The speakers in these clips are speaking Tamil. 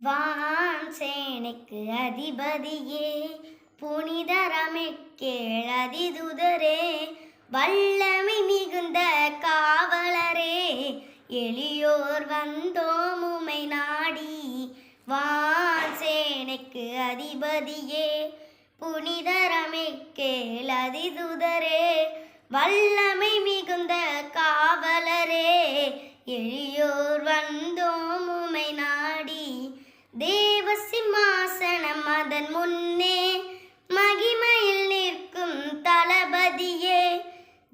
வான் சேனைக்கு அதிபதியே புனிதரமே கேளதிதுதரே வல்லமை மிகுந்த காவலரே எளியோர் வந்தோம் உமை நாடி. வான் சேனைக்கு அதிபதியே புனிதரமே கேளதிதுதரே வல்லமை மிகுந்த காவலரே எளியோர் வந்தோம் சிம்மாசனம் அதன் முன்னே மகிமையில் நிற்கும் தளபதியே.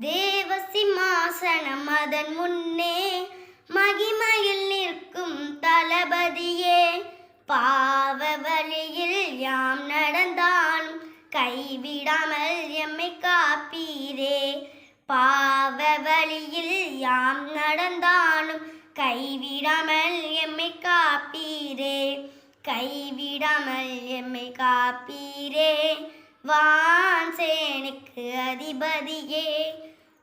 தேவ சிம்மாசனம் அதன் முன்னே மகிமையில் நிற்கும் தளபதியே. பாவ வழியில் யாம் நடந்தாலும் கைவிடாமல் எம்மை காப்பீரே. பாவ வழியில் யாம் நடந்தாலும் கைவிடாமல் எம்மை காப்பீரே. கைவிடாமல் எம்மை காப்பீரே. வான் சேனைக்கு அதிபதியே.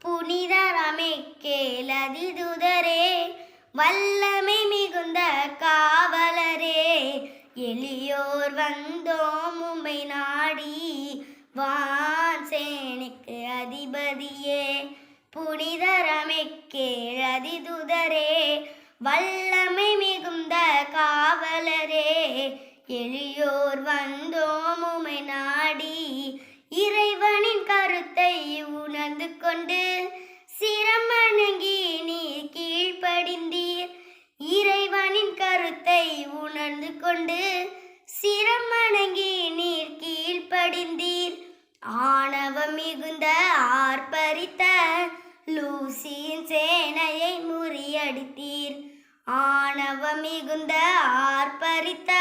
புனிதரமே கேளதிதுதரே வல்லமை மிகுந்த காவலரே. எளியோர் வந்தோம் உமை நாடி. வான் சேனைக்கு அதிபதியே. புனிதரமே கேளதிதுதரே வல்லமை மிகுந்த காவலரே. எளியோர் வந்தோம் உமை நாடி. இறைவனின் கருத்தை உணர்ந்து கொண்டு சிரமணங்கி நீர் கீழ்ப்படிந்தீர். இறைவனின் கருத்தை உணர்ந்து கொண்டு சிரமணங்கி நீர் கீழ்ப்படிந்தீர். ஆணவம் மிகுந்த ஆர்ப்பரித்த லூசியின் சேனையை முறியடித்தீர். ஆணவம் மிகுந்த ஆர்ப்பரித்த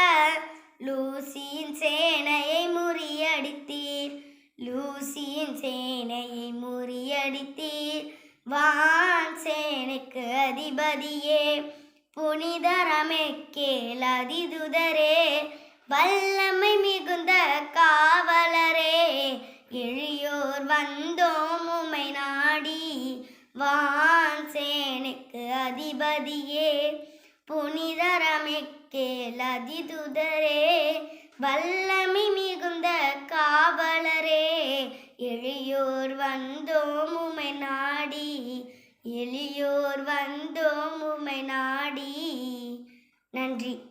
லூசியின் சேனையை முறியடித்தீர். லூசியின் சேனையை முறியடித்தீர். வான் சேனைக்கு அதிபதியே. புனிதரமைக்கேல் அதிதுதரே. வல்லமை மிகுந்த காவலரே. எளியோர் வந்தோம் உமை நாடி. வான் சேனைக்கு அதிபதியே. புனிதரமிக்கேலதிதுதரே வல்லமி மிகுந்த காவலரே. எளியோர் வந்தோம் உமை நாடி எளியோர் வந்தோம் உமை நாடி. நன்றி.